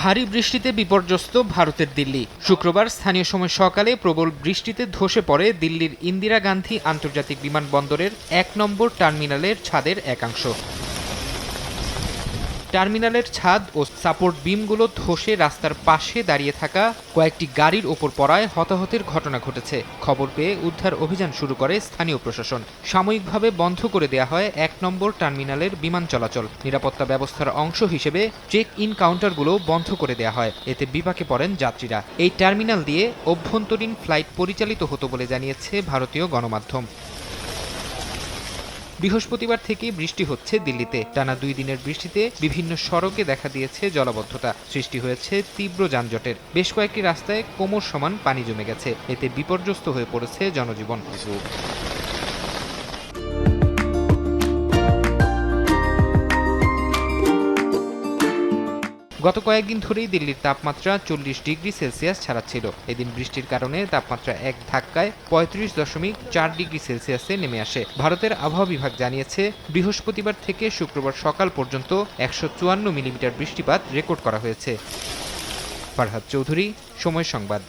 ভারী বৃষ্টিতে বিপর্যস্ত ভারতের দিল্লি। শুক্রবার স্থানীয় সময় সকালে প্রবল বৃষ্টিতে ধসে পড়ে দিল্লির ইন্দিরা গান্ধী আন্তর্জাতিক বিমানবন্দরের এক নম্বর টার্মিনালের ছাদের একাংশ। টার্মিনালের ছাদ ও সাপোর্ট বিমগুলো ধসে রাস্তার পাশে দাঁড়িয়ে থাকা কয়েকটি গাড়ির ওপর পড়ায় হতাহতের ঘটনা ঘটেছে। খবর পেয়ে উদ্ধার অভিযান শুরু করে স্থানীয় প্রশাসন। সাময়িকভাবে বন্ধ করে দেয়া হয় এক নম্বর টার্মিনালের বিমান চলাচল। নিরাপত্তা ব্যবস্থার অংশ হিসেবে চেক ইন কাউন্টারগুলো বন্ধ করে দেয়া হয়। এতে বিপাকে পড়েন যাত্রীরা। এই টার্মিনাল দিয়ে অভ্যন্তরীণ ফ্লাইট পরিচালিত হতো বলে জানিয়েছে ভারতীয় গণমাধ্যম। বৃহস্পতিবার থেকেই বৃষ্টি হচ্ছে দিল্লিতে। টানা দুই দিনের বৃষ্টিতে বিভিন্ন সড়কে দেখা দিয়েছে জলাবদ্ধতা। সৃষ্টি হয়েছে তীব্র যানজটের। বেশ কয়েকটি রাস্তায় কোমর সমান পানি জমে গেছে। এতে বিপর্যস্ত হয়ে পড়েছে জনজীবন। গত কয়েকদিন ধরেই দিল্লির তাপমাত্রা চল্লিশ ডিগ্রি সেলসিয়াস ছাড়াচ্ছিল। এদিন বৃষ্টির কারণে তাপমাত্রা এক ধাক্কায় পঁয়ত্রিশ দশমিক চার ডিগ্রি সেলসিয়াসে নেমে আসে। ভারতের আবহাওয়া বিভাগ জানিয়েছে, বৃহস্পতিবার থেকে শুক্রবার সকাল পর্যন্ত একশো চুয়ান্ন মিলিমিটার বৃষ্টিপাত রেকর্ড করা হয়েছে। ফারহাদ চৌধুরী, সময় সংবাদ।